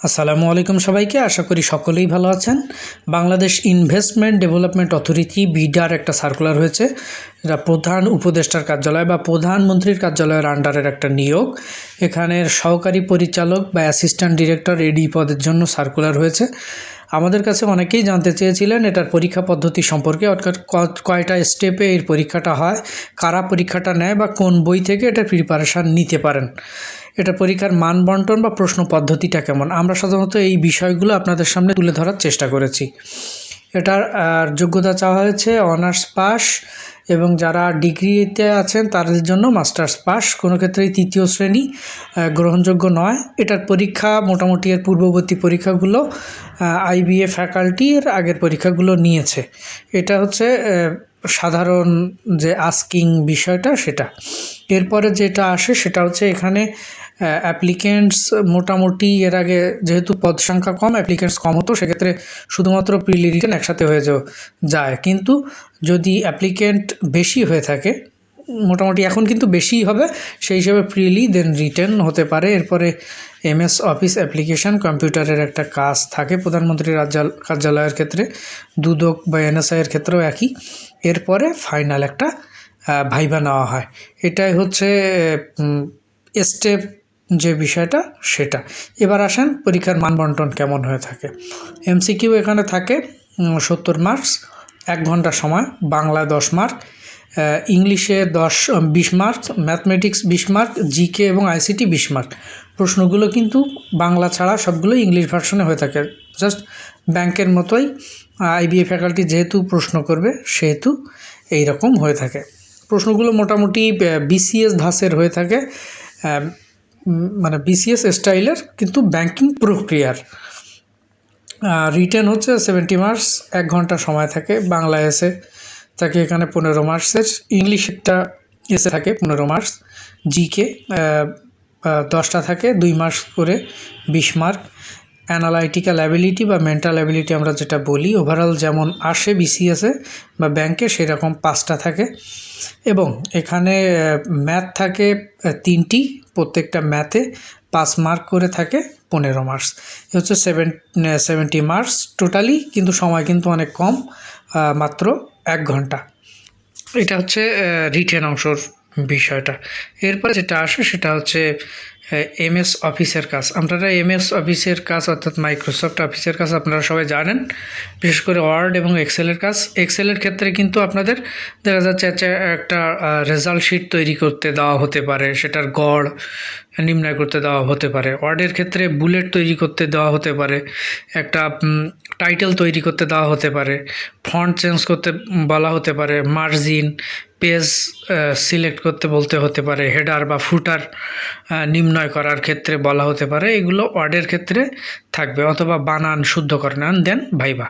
আসসালামু আলাইকুম সবাইকে। আশা করি সকলেই ভালো আছেন। বাংলাদেশ ইনভেস্টমেন্ট ডেভেলপমেন্ট অথরিটি বিডার একটা সার্কুলার হয়েছে। এটা প্রধান উপদেষ্টার কার্যালয় বা প্রধানমন্ত্রীর কার্যালয়ের আন্ডারের একটা নিয়োগ। এখানের সহকারী পরিচালক বা অ্যাসিস্ট্যান্ট ডিরেক্টর এডি পদের জন্য সার্কুলার হয়েছে। আমাদের কাছে অনেকেই জানতে চেয়েছিলেন এটার পরীক্ষা পদ্ধতি সম্পর্কে, অর্থাৎ কয়টা স্টেপে এর পরীক্ষাটা হয়, কারা পরীক্ষাটা নেয় বা কোন বই থেকে এটা প্রিপারেশান নিতে পারেন। এটা পরীক্ষার মান বন্টন বা প্রশ্ন পদ্ধতিটা কেমন? আমরা সাধারণত এই বিষয়গুলো আপনাদের সামনে তুলে ধরার চেষ্টা করেছি। এটার যোগ্যতা চাওয়া হয়েছে অনার্স পাস এবং যারা ডিগ্রিতে আছেন তাদের জন্য মাস্টার্স পাস কোনো ক্ষেত্রেই তৃতীয় শ্রেণি গ্রহণযোগ্য নয়। এটার পরীক্ষা মোটামুটি এর পূর্ববর্তী পরীক্ষাগুলো আইবিএ ফ্যাকাল্টির আগের পরীক্ষাগুলো নিয়েছে। এটা হচ্ছে সাধারণ যে আস্কিং বিষয়টা সেটা। এরপরে যেটা আসে সেটা হচ্ছে এখানে অ্যাপ্লিকেন্টস মোটামুটি এর আগে যেহেতু পদ সংখ্যা কম অ্যাপ্লিকেন্টস কম হতো, সেক্ষেত্রে শুধুমাত্র প্রিলি রিটেন একসাথে হয়ে যায়। কিন্তু যদি অ্যাপ্লিকেন্ট বেশি হয়ে থাকে, মোটামুটি এখন কিন্তু বেশিই হবে, সেই হিসাবে প্রিলি দেন রিটেন হতে পারে। এরপরে এমএস অফিস অ্যাপ্লিকেশন কম্পিউটারের একটা কাজ থাকে প্রধানমন্ত্রীর রাজ্যাল কার্যালয়ের ক্ষেত্রে, দুদক বা এনএসআইয়ের ক্ষেত্রেও একই। এরপরে ফাইনাল একটা ভাইবা নেওয়া হয়। এটাই হচ্ছে স্টেপ যে বিষয়টা, সেটা। এবার আসেন পরীক্ষার মানবন্টন কেমন হয়ে থাকে। এমসিকিউ এখানে থাকে সত্তর মার্কস এক ঘণ্টা সময়, বাংলা দশ মার্ক ইংলিশে দশ বিশ মার্ক ম্যাথমেটিক্স বিশ মার্ক জিকে এবং আইসিটি বিশ মার্ক প্রশ্নগুলো কিন্তু বাংলা ছাড়া সবগুলো ইংলিশ ভার্সনে হয়ে থাকে। জাস্ট ব্যাংকের মতোই আইবিএ ফ্যাকাল্টি যেহেতু প্রশ্ন করবে, সেহেতু এই রকম হয়ে থাকে। প্রশ্নগুলো মোটামুটি বিসিএস ধাসের হয়ে থাকে মানে বিসিএস স্টাইলের কিন্তু ব্যাংকিং প্রক্রিয়ার। রিটার্ন হচ্ছে সেভেন্টি মার্কস এক ঘণ্টা সময় থাকে বাংলা এসে থাকে এখানে পনেরো মার্কসের ইংলিশ একটা এসে থাকে পনেরো মার্কস জিকে দশটা থাকে দুই মার্কস করে বিশ মার্ক অ্যানালাইটিক্যাল অ্যাবিলিটি বা মেন্টাল অ্যাবিলিটি আমরা যেটা বলি ওভারঅল যেমন আসে বিসিএসে বা ব্যাংকে সেরকম পাঁচটা থাকে। এবং এখানে ম্যাথ থাকে তিনটি প্রত্যেকটা ম্যাথে পাঁচ মার্ক করে থাকে পনেরো মার্কস। এ হচ্ছে সেভেন সেভেন্টি মার্কস টোটালি, কিন্তু সময় কিন্তু অনেক কম মাত্র এক ঘণ্টা। এটা হচ্ছে রিটেন অংশর বিষয়টা। এরপরে যেটা আসে সেটা হচ্ছে এমএস অফিসের কাজ। আপনারা এমএস অফিসের কাজ অর্থাৎ মাইক্রোসফট অফিসের কাজ আপনারা সবাই জানেন, বিশেষ করে ওয়ার্ড এবং এক্সেলের কাজ। এক্সেলের ক্ষেত্রে কিন্তু আপনাদের দেখা যাচ্ছে একটা একটা রেজাল্ট শিট তৈরি করতে দেওয়া হতে পারে, সেটার গড় নির্ণয় করতে দেওয়া হতে পারে। ওয়ার্ডের ক্ষেত্রে বুলেট তৈরি করতে দেওয়া হতে পারে, একটা টাইটেল তৈরি করতে দেওয়া হতে পারে, ফন্ট চেঞ্জ করতে বলা হতে পারে, মার্জিন পেজ সিলেক্ট করতে বলতে হতে পারে হেডার বা ফুটার নির্ণয় করার ক্ষেত্রে বলা হতে পারে, এগুলো ওয়ার্ডের ক্ষেত্রে থাকবে অথবা বানান শুদ্ধকরণ দেন ভাইবা